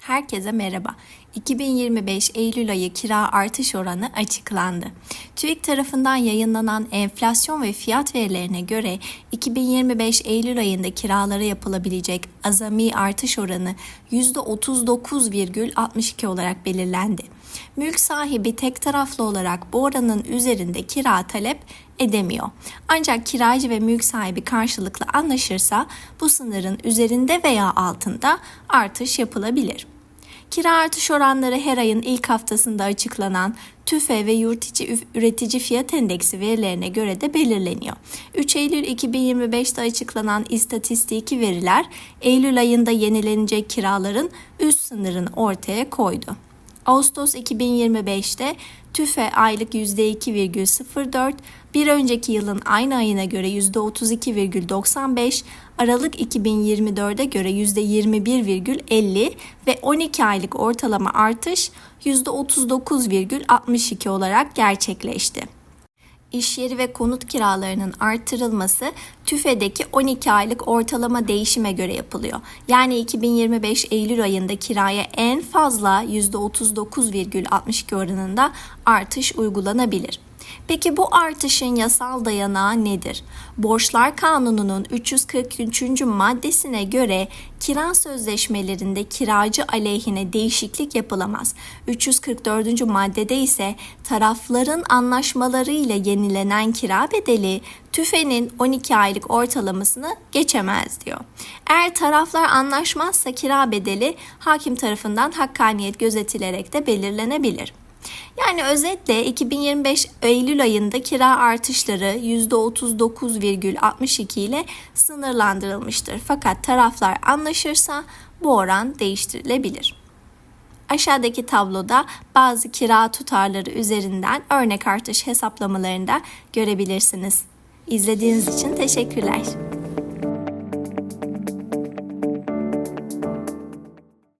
Herkese merhaba. 2025 Eylül ayı kira artış oranı açıklandı. TÜİK tarafından yayınlanan enflasyon ve fiyat verilerine göre 2025 Eylül ayında kiralara yapılabilecek azami artış oranı %39,62 olarak belirlendi. Mülk sahibi tek taraflı olarak bu oranın üzerinde kira talep edemiyor. Ancak kiracı ve mülk sahibi karşılıklı anlaşırsa bu sınırın üzerinde veya altında artış yapılabilir. Kira artış oranları her ayın ilk haftasında açıklanan TÜFE ve yurt içi üretici fiyat endeksi verilerine göre de belirleniyor. 3 Eylül 2025'te açıklanan istatistiki veriler Eylül ayında yenilenecek kiraların üst sınırını ortaya koydu. Ağustos 2025'te TÜFE aylık %2,04, bir önceki yılın aynı ayına göre %32,95, Aralık 2024'e göre %21,50 ve 12 aylık ortalama artış %39,62 olarak gerçekleşti. İş yeri ve konut kiralarının artırılması TÜFE'deki 12 aylık ortalama değişime göre yapılıyor. Yani 2025 Eylül ayında kiraya en fazla %39,62 oranında artış uygulanabilir. Peki bu artışın yasal dayanağı nedir? Borçlar Kanunu'nun 343. maddesine göre kira sözleşmelerinde kiracı aleyhine değişiklik yapılamaz. 344. maddede ise tarafların anlaşmalarıyla yenilenen kira bedeli TÜFE'nin 12 aylık ortalamasını geçemez diyor. Eğer taraflar anlaşmazsa kira bedeli hakim tarafından hakkaniyet gözetilerek de belirlenebilir. Yani özetle 2025 Eylül ayında kira artışları %39,62 ile sınırlandırılmıştır. Fakat taraflar anlaşırsa bu oran değiştirilebilir. Aşağıdaki tabloda bazı kira tutarları üzerinden örnek artış hesaplamalarını da görebilirsiniz. İzlediğiniz için teşekkürler.